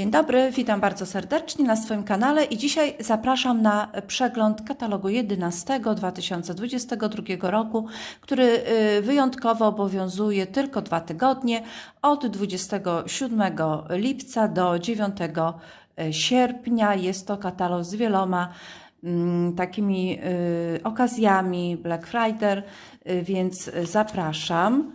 Dzień dobry, witam bardzo serdecznie na swoim kanale i dzisiaj zapraszam na przegląd katalogu 11 2022 roku, który y, wyjątkowo obowiązuje tylko dwa tygodnie od 27 lipca do 9 sierpnia. Jest to katalog z wieloma mm, takimi y, okazjami Black Friday, y, więc zapraszam.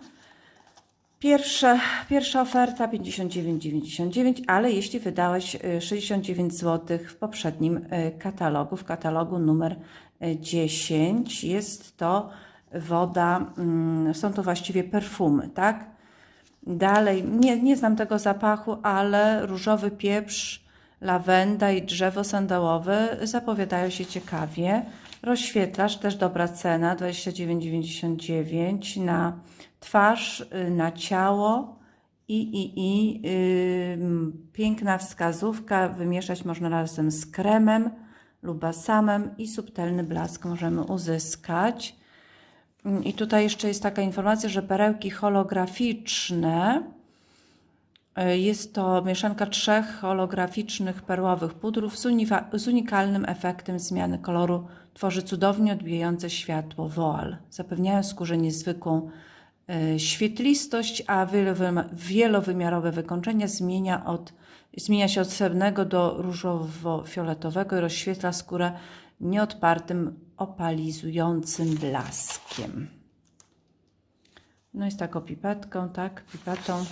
Pierwsza, pierwsza oferta 59,99, ale jeśli wydałeś y, 69 zł w poprzednim y, katalogu, w katalogu numer y, 10, jest to woda, mm, są to właściwie perfumy, tak? Dalej, nie, nie znam tego zapachu, ale różowy pieprz, lawenda i drzewo sandałowe zapowiadają się ciekawie. Rozświetlacz, też dobra cena, 29,99 na twarz, y, na ciało i, i, i y, piękna wskazówka, wymieszać można razem z kremem lub balsamem i subtelny blask możemy uzyskać. Mm, I tutaj jeszcze jest taka informacja, że perełki holograficzne y, jest to mieszanka trzech holograficznych perłowych pudrów z, z unikalnym efektem zmiany koloru. Tworzy cudownie odbijające światło woal. Zapewniają skórze niezwykłą świetlistość, a wielowym- wielowymiarowe wykończenie zmienia, od, zmienia się od srebrnego do różowo-fioletowego i rozświetla skórę nieodpartym, opalizującym blaskiem. No z taką pipetką, tak, pipetą.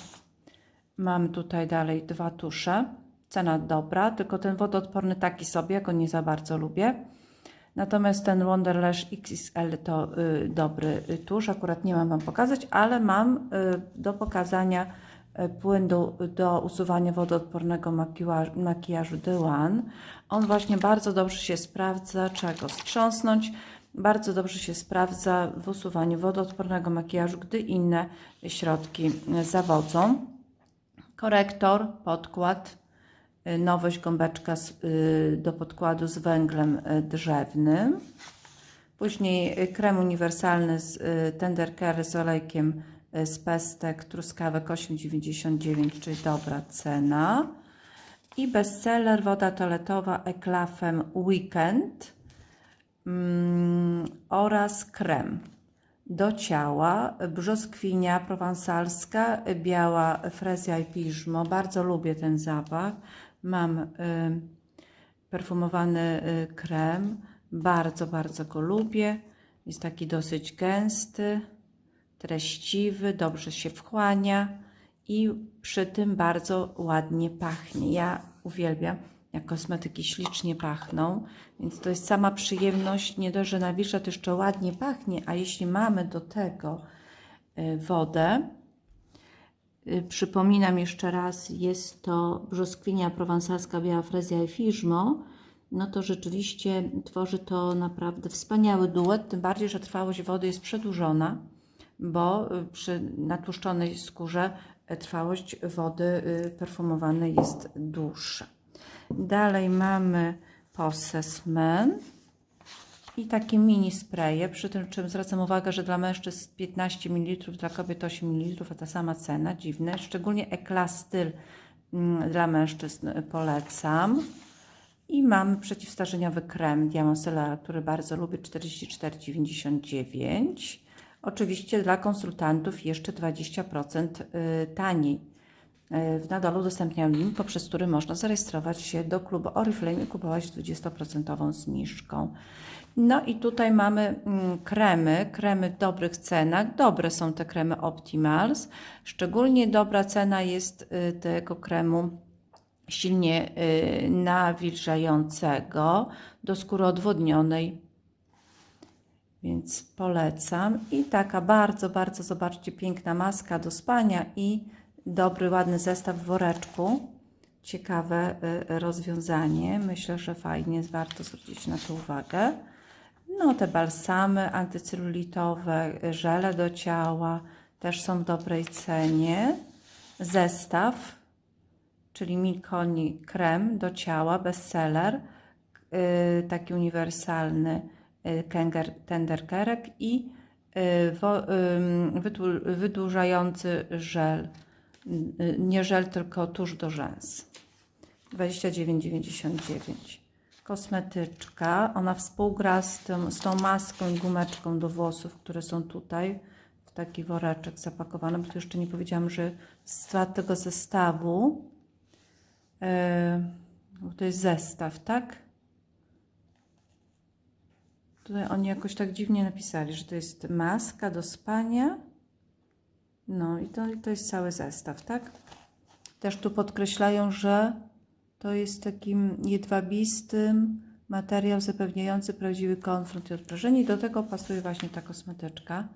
Mam tutaj dalej dwa tusze. Cena dobra, tylko ten wodoodporny taki sobie, go nie za bardzo lubię. Natomiast ten Wonderlash XXL to y, dobry tusz. Akurat nie mam Wam pokazać, ale mam y, do pokazania y, płyn do, do usuwania wodoodpornego makijażu, makijażu. On właśnie bardzo dobrze się sprawdza. Trzeba go strząsnąć. Bardzo dobrze się sprawdza w usuwaniu wodoodpornego makijażu, gdy inne środki zawodzą korektor, podkład, nowość gąbeczka y, do podkładu z węglem y, drzewnym. Później krem uniwersalny z y, Tender Care z olejkiem z pestek truskawek 8,99, czyli dobra cena. I bestseller woda toaletowa Eclafem Weekend mm, oraz krem do ciała, brzoskwinia prowansalska, biała frezja i piżmo. Bardzo lubię ten zapach. Mam y, perfumowany y, krem. Bardzo, bardzo go lubię. Jest taki dosyć gęsty, treściwy, dobrze się wchłania i przy tym bardzo ładnie pachnie. Ja uwielbiam, jak kosmetyki ślicznie pachną, więc to jest sama przyjemność. Nie dość, że nawilża, to jeszcze ładnie pachnie, a jeśli mamy do tego y, wodę, przypominam jeszcze raz, jest to brzoskwinia prowansalska, biała frezja i fiżmo, no to rzeczywiście tworzy to naprawdę wspaniały duet, tym bardziej, że trwałość wody jest przedłużona, bo y, przy natłuszczonej skórze y, trwałość wody y, perfumowanej jest dłuższa. Dalej mamy Possessman i takie mini spraye, przy tym czym zwracam uwagę, że dla mężczyzn 15 ml, dla kobiet 8 ml, a ta sama cena, dziwne. Szczególnie Eclat Styl mm, dla mężczyzn polecam. I mamy przeciwstarzeniowy krem Diamosela, który bardzo lubię, 44,99. Oczywiście dla konsultantów jeszcze 20% y, taniej. Y, W Nadal udostępniam link, poprzez który można zarejestrować się do klubu Oriflame i kupować 20% zniżką. No i tutaj mamy mm, kremy, kremy w dobrych cenach. Dobre są te kremy Optimals. Szczególnie dobra cena jest y, tego kremu silnie y, nawilżającego do skóry odwodnionej. Więc polecam. I taka bardzo, bardzo, zobaczcie, piękna maska do spania i dobry, ładny zestaw w woreczku. Ciekawe y, rozwiązanie. Myślę, że fajnie, warto zwrócić na to uwagę. No, te balsamy antycelulitowe, y, żele do ciała też są w dobrej cenie. Zestaw, czyli Milkoni krem do ciała, bestseller, y, taki uniwersalny y, kęger, tenderkerek i y, wydłużający żel, Y, nie żel, tylko tusz do rzęs. 29,99. Kosmetyczka, ona współgra z, tym, z tą maską i gumeczką do włosów, które są tutaj w taki woreczek zapakowany, bo tu jeszcze nie powiedziałam, że z tego zestawu, bo to jest zestaw, tak? Tutaj oni jakoś tak dziwnie napisali, że to jest maska do spania. No i to, to jest cały zestaw, tak? Też tu podkreślają, że to jest takim jedwabistym materiał zapewniający prawdziwy komfort i odprężenie. I do tego pasuje właśnie ta kosmetyczka.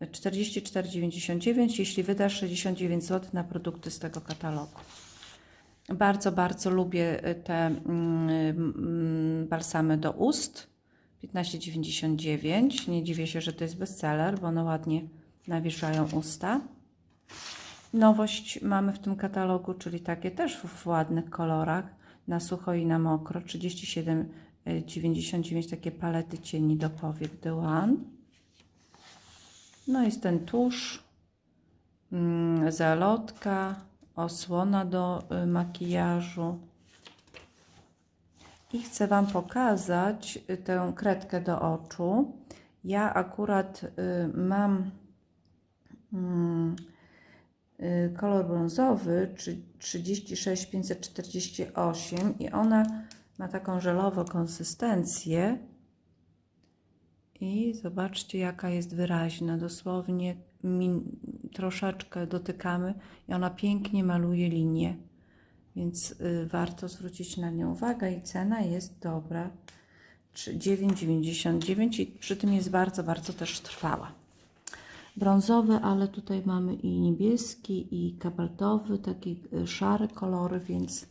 44,99, jeśli wydasz 69 zł na produkty z tego katalogu. Bardzo, bardzo lubię te mm, mm, balsamy do ust. 15,99. Nie dziwię się, że to jest bestseller, bo one ładnie nawilżają usta. Nowość mamy w tym katalogu, czyli takie też w ładnych kolorach, na sucho i na mokro. 37,99 takie palety cieni do powiek The One. No jest ten tusz, mm, zalotka, osłona do y, makijażu. I chcę Wam pokazać y, tę kredkę do oczu. Ja akurat mam kolor brązowy, czy 36548 i ona ma taką żelową konsystencję. I zobaczcie, jaka jest wyraźna. Dosłownie troszeczkę dotykamy i ona pięknie maluje linię więc y, warto zwrócić na nią uwagę i cena jest dobra. 9,99 i przy tym jest bardzo, bardzo też trwała. Brązowy, ale tutaj mamy i niebieski, i kabaltowy, taki y, szary kolory, więc,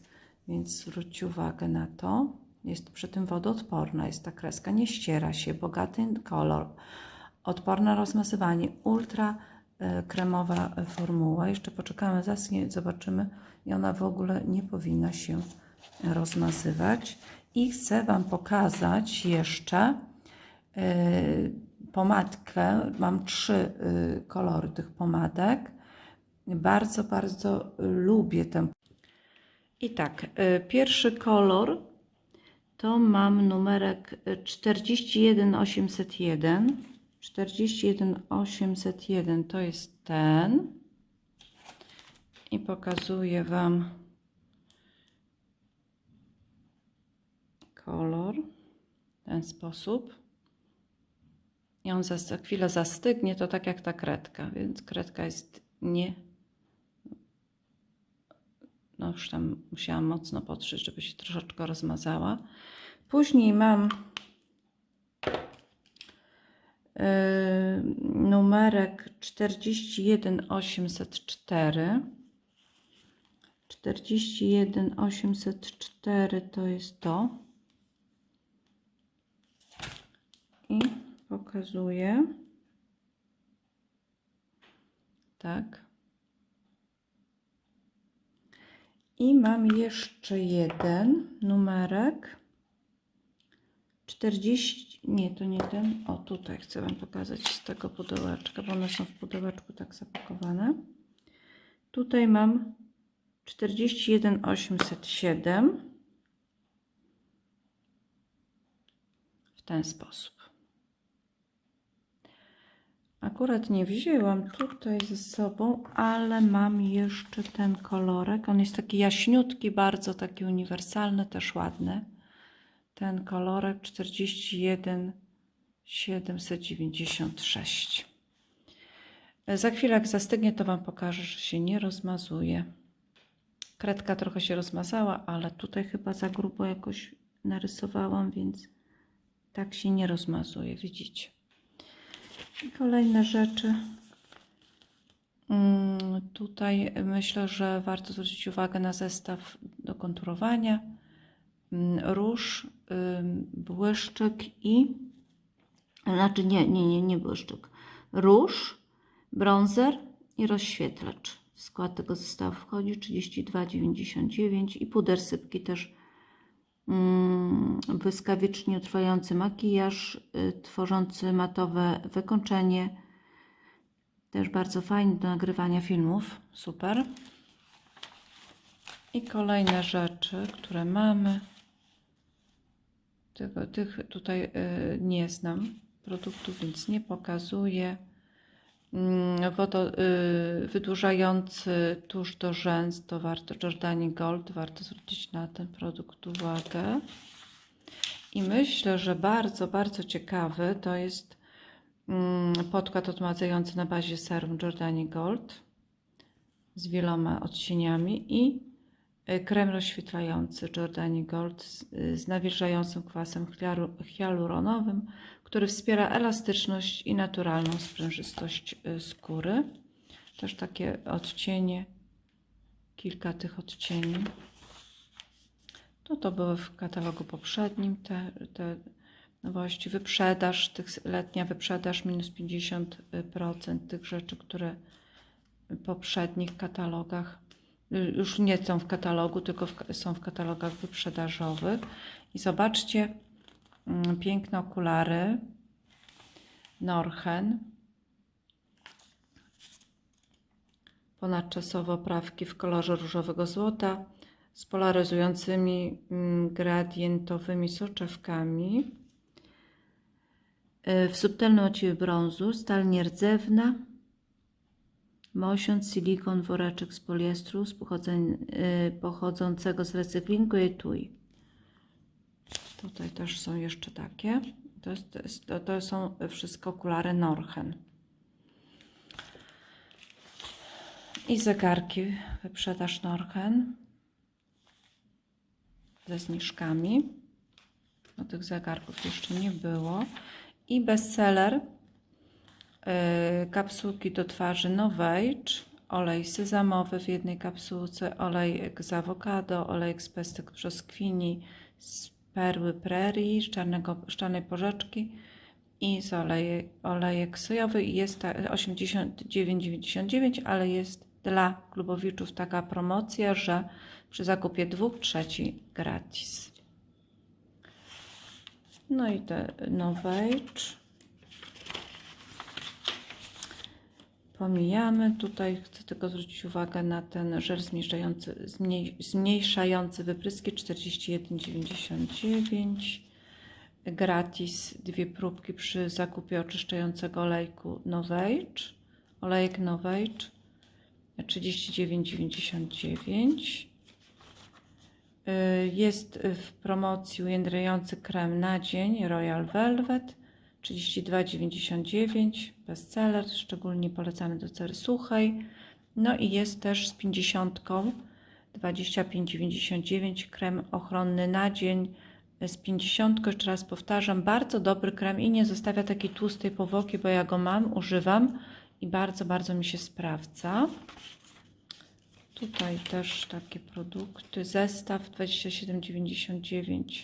więc zwróćcie uwagę na to. Jest przy tym wodoodporna, jest ta kreska, nie ściera się, bogaty kolor, odporna na rozmazywanie, ultra y, kremowa formuła. Jeszcze poczekamy, zaschnie, zobaczymy i ona w ogóle nie powinna się rozmazywać. I chcę Wam pokazać jeszcze y, pomadkę. Mam trzy y, kolory tych pomadek. Bardzo, bardzo lubię tę. I tak, y, pierwszy kolor to mam numerek 41801. 41801 to jest ten i pokazuję Wam kolor w ten sposób. I on za, chwilę zastygnie, to tak jak ta kredka, więc kredka jest nie. No już tam musiałam mocno potrzeć, żeby się troszeczkę rozmazała. Później mam yy, numerek 41804. 41 804 to jest to. I pokazuję. Tak. I mam jeszcze jeden numerek. 40, nie, to nie ten. O, tutaj chcę Wam pokazać z tego pudełeczka, bo one są w pudełeczku tak zapakowane. Tutaj mam 41 807 w ten sposób. Akurat nie wzięłam tutaj ze sobą, ale mam jeszcze ten kolorek. On jest taki jaśniutki, bardzo taki uniwersalny, też ładny. Ten kolorek 41 796. Za chwilę jak zastygnie, to Wam pokażę, że się nie rozmazuje. Kredka trochę się rozmazała, ale tutaj chyba za grubo jakoś narysowałam, więc tak się nie rozmazuje, widzicie. I kolejne rzeczy. Mm, tutaj myślę, że warto zwrócić uwagę na zestaw do konturowania. Mm, róż, błyszczyk i znaczy nie, nie, nie, nie błyszczyk. Róż, bronzer i rozświetlacz. W skład tego zestawu wchodzi 32,99 i puder sypki też błyskawicznie trwający makijaż, y, tworzący matowe wykończenie. Też bardzo fajny do nagrywania filmów. Super. I kolejne rzeczy, które mamy. Tego, tych tutaj y, nie znam produktów, więc nie pokazuję. Mm, Wodo, y, wydłużający tusz do rzęs to warto Jordani Gold, warto zwrócić na ten produkt uwagę. I myślę, że bardzo, bardzo ciekawy to jest mm, podkład odmładzający na bazie serum Jordani Gold z wieloma odcieniami i y, krem rozświetlający Jordani Gold z, y, z nawilżającym kwasem hialu- hialuronowym, który wspiera elastyczność i naturalną sprężystość y, skóry. Też takie odcienie, kilka tych odcieni. To to były w katalogu poprzednim te, te nowości. Wyprzedaż, tych, letnia wyprzedaż minus 50% tych rzeczy, które w poprzednich katalogach y, już nie są w katalogu, tylko w, są w katalogach wyprzedażowych. I zobaczcie, piękne okulary Norchen. Ponadczasowe oprawki w kolorze różowego złota z polaryzującymi mm, gradientowymi soczewkami. Y, W subtelnym odciewie brązu, stal nierdzewna, Mosiąc, silikon, woreczek z poliestru z y, pochodzącego z recyklingu i etui. Tutaj też są jeszcze takie. To, jest, to, to są wszystko okulary Norchen. I zegarki wyprzedaż Norchen ze zniżkami. No, tych zegarków jeszcze nie było. I bestseller Yy, kapsułki do twarzy Novage, olej sezamowy w jednej kapsułce, olejek z awokado, olejek z pestek brzoskwini, z perły prairie, z, czarnej porzeczki i z olejek, olejek sojowy. Jest ta 89,99, ale jest dla klubowiczów taka promocja, że przy zakupie dwóch trzeci gratis. No i te Novage. Pomijamy. Tutaj chcę tylko zwrócić uwagę na ten żel zmniejszający, zmniej, zmniejszający wypryski 41,99. Gratis dwie próbki przy zakupie oczyszczającego olejku Novage. Olejek Novage 39,99. Y, Jest w promocji ujędrniający krem na dzień Royal Velvet 32,99 bestseller, szczególnie polecany do cery suchej. No i jest też z 50 25,99 krem ochronny na dzień z 50. Jeszcze raz powtarzam, bardzo dobry krem i nie zostawia takiej tłustej powłoki, bo ja go mam, używam i bardzo, bardzo mi się sprawdza. Tutaj też takie produkty. Zestaw 27,99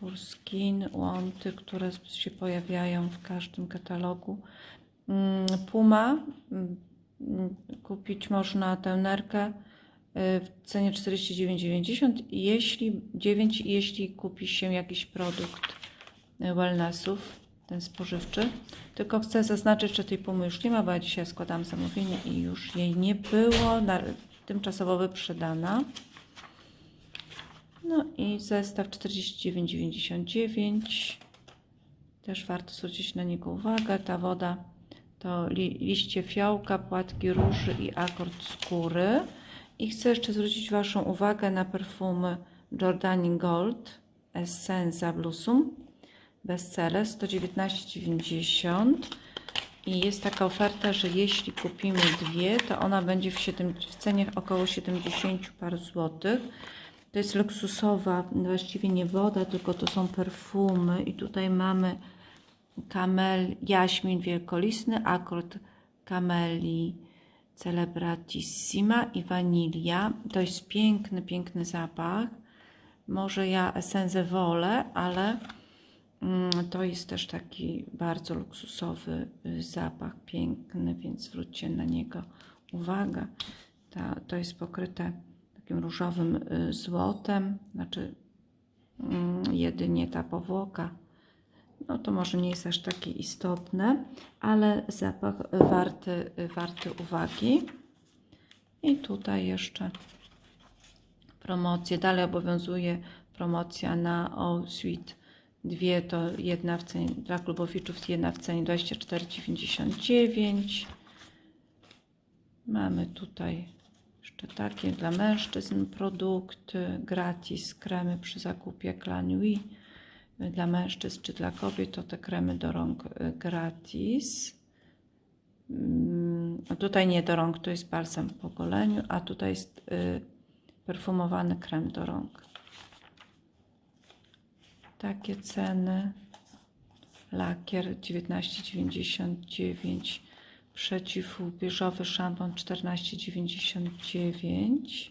Furskin, łąty, które się pojawiają w każdym katalogu. Mm, Puma, mm, kupić można tę nerkę y, w cenie 49,90 jeśli 9 jeśli kupi się jakiś produkt y, wellnessów, ten spożywczy. Tylko chcę zaznaczyć, że tej pumy już nie ma, bo ja dzisiaj składam zamówienie i już jej nie było, tymczasowo wyprzedana. No i zestaw 49,99. Też warto zwrócić na niego uwagę. Ta woda to li, liście fiołka, płatki róży i akord skóry. I chcę jeszcze zwrócić Waszą uwagę na perfumy Jordani Gold Essenza Blusum bestseller 119,90 i jest taka oferta, że jeśli kupimy dwie, to ona będzie w, 7, w cenie około 70 par złotych. To jest luksusowa, właściwie nie woda, tylko to są perfumy. I tutaj mamy kamel, jaśmin wielkolistny, akord kameli celebratissima i wanilia. To jest piękny, piękny zapach. Może ja esensę wolę, ale mm, to jest też taki bardzo luksusowy y, zapach, piękny, więc zwróćcie na niego uwagę. To jest pokryte takim różowym y, złotem, znaczy mm, jedynie ta powłoka, no to może nie jest aż takie istotne, ale zapach warty, warty uwagi. I tutaj jeszcze promocje. Dalej obowiązuje promocja na O Suite. Dwie to jedna w cenie, dla klubowiczów jedna w cenie 24,99. Mamy tutaj jeszcze takie dla mężczyzn produkty gratis, kremy przy zakupie Clanui. Dla mężczyzn czy dla kobiet to te kremy do rąk y, gratis. Mm, tutaj nie do rąk, to jest balsam po goleniu, a tutaj jest y, perfumowany krem do rąk. Takie ceny. Lakier 19,99. Przeciwłupieżowy szampon 14,99.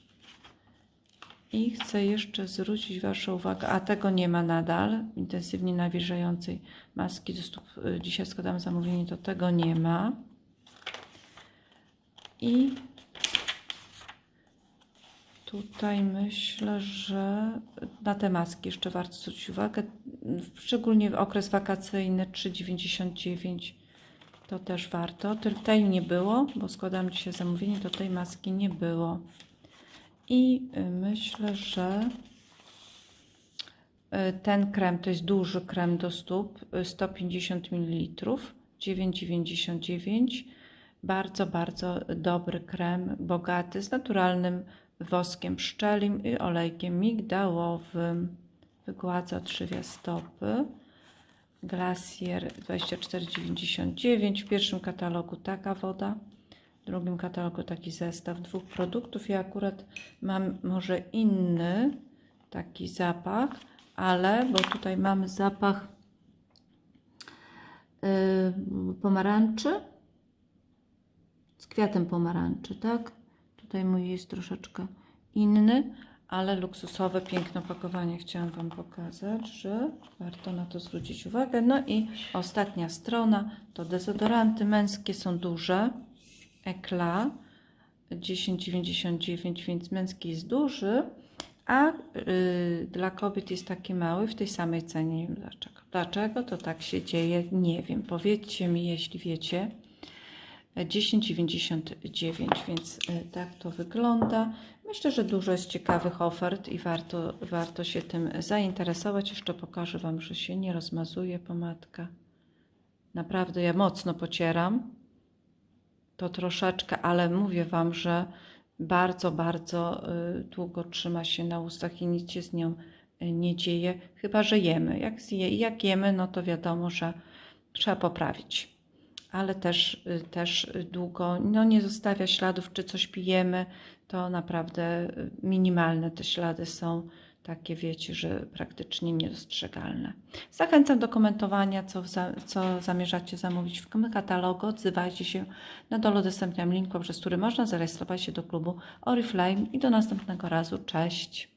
I chcę jeszcze zwrócić Waszą uwagę, a tego nie ma nadal, intensywnie nawilżającej maski do stóp. y, Dzisiaj składam zamówienie, to tego nie ma. I tutaj myślę, że na te maski jeszcze warto zwrócić uwagę, szczególnie w okres wakacyjny 3,99 to też warto. Ty- Tej nie było, bo składam dzisiaj zamówienie, to tej maski nie było. I y, myślę, że y, ten krem to jest duży krem do stóp, y, 150 ml, 9,99. Bardzo, bardzo dobry krem, bogaty, z naturalnym woskiem pszczelim i olejkiem migdałowym. Wygładza, odżywia stopy. Glacier 24,99. W pierwszym katalogu taka woda, w drugim katalogu taki zestaw dwóch produktów. Ja akurat mam może inny taki zapach, ale bo tutaj mamy zapach yy, pomarańczy z kwiatem pomarańczy, tak? Tutaj mój jest troszeczkę inny, ale luksusowe, piękne opakowanie chciałam Wam pokazać, że warto na to zwrócić uwagę. No i ostatnia strona to dezodoranty męskie są duże, Eclat 10,99, więc męski jest duży, a y, dla kobiet jest taki mały w tej samej cenie. Nie wiem dlaczego. Dlaczego to tak się dzieje? Nie wiem. Powiedzcie mi, jeśli wiecie. 10,99, więc y, tak to wygląda. Myślę, że dużo jest ciekawych ofert i warto, warto się tym zainteresować. Jeszcze pokażę Wam, że się nie rozmazuje pomadka. Naprawdę ja mocno pocieram to troszeczkę, ale mówię Wam, że bardzo, bardzo y, długo trzyma się na ustach i nic się z nią y, nie dzieje, chyba że jemy. Jak, zje, jak jemy, no to wiadomo, że trzeba poprawić. Ale też, y, też długo no nie zostawia śladów, czy coś pijemy, to naprawdę y, minimalne te ślady są. Takie wiecie, że praktycznie niedostrzegalne. Zachęcam do komentowania, co, za, co zamierzacie zamówić w katalogu. Odzywajcie się. Na dole udostępniam link, poprzez który można zarejestrować się do klubu Oriflame i do następnego razu. Cześć!